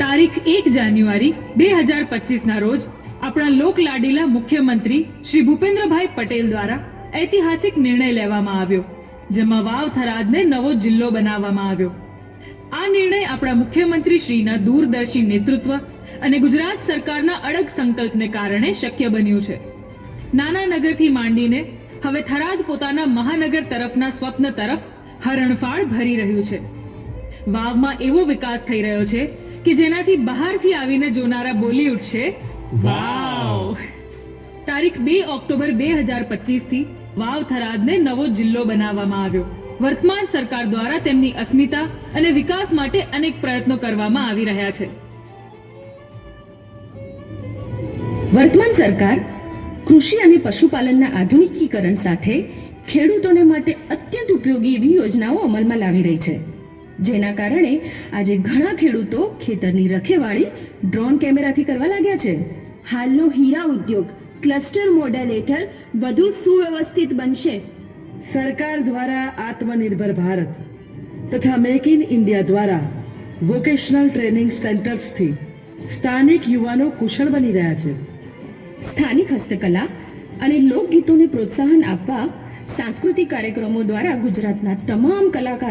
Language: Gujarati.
તારીખ એક જાન્યુઆરી બે હજાર પચીસના રોજ આપણા લોકલાડીલા મુખ્યમંત્રી શ્રી ભૂપેન્દ્રભાઈ પટેલ દ્વારા ઐતિહાસિક નિર્ણય લેવામાં આવ્યો, જેમાં વાવ થરાદને નવો જિલ્લો બનાવવામાં આવ્યો. આ નિર્ણય આપણા મુખ્યમંત્રી શ્રીના દૂરદર્શી નેતૃત્વ અને ગુજરાત સરકારના અડગ સંકલ્પને કારણે શક્ય બન્યું છે. નાના નગરથી માંડીને હવે થરાદ પોતાના મહાનગર તરફના સ્વપ્ન તરફ હરણફાળ ભરી રહ્યું છે. વાવમાં એવો વિકાસ થઈ રહ્યો છે કે જેનાથી બહારથી આવીને જોનારા બોલી ઉઠશે, વાવ! તારીખ બે ઓક્ટોબર બે હજાર પચીસથી વાવ થરાદને નવો જિલ્લો બનાવવામાં આવ્યો. વર્તમાન સરકાર દ્વારા તેમની અસ્મિતા અને વિકાસ માટે અનેક પ્રયત્નો કરવામાં આવી રહ્યા છે. વર્તમાન સરકાર કૃષિ અને પશુપાલનના આધુનિકીકરણ સાથે ખેડૂતોને માટે અત્યંત ઉપયોગી એવી યોજનાઓ અમલમાં લાવી રહી છે. જેના કારણે આજે ઘણા ખેડૂતો ખેતરની રખેવાળી ડ્રોન કેમેરાથી કરવા લાગ્યા છે. હાલનો હીરા ઉદ્યોગ ક્લસ્ટર મોડેલ હેઠળ વધુ સુવ્યવસ્થિત બનશે. સરકાર દ્વારા આત્મનિર્ભર ભારત તથા મેક ઇન ઇન્ડિયા દ્વારા વોકેશનલ ટ્રેનિંગ સેન્ટર્સથી સ્થાનિક યુવાનો કુશળ બની રહ્યા છે. સ્થાનિક હસ્તકલા અને લોકગીતોને પ્રોત્સાહન આપવા સાંસ્કૃતિક કાર્યક્રમો દ્વારા ગુજરાતના તમામ કલાકારો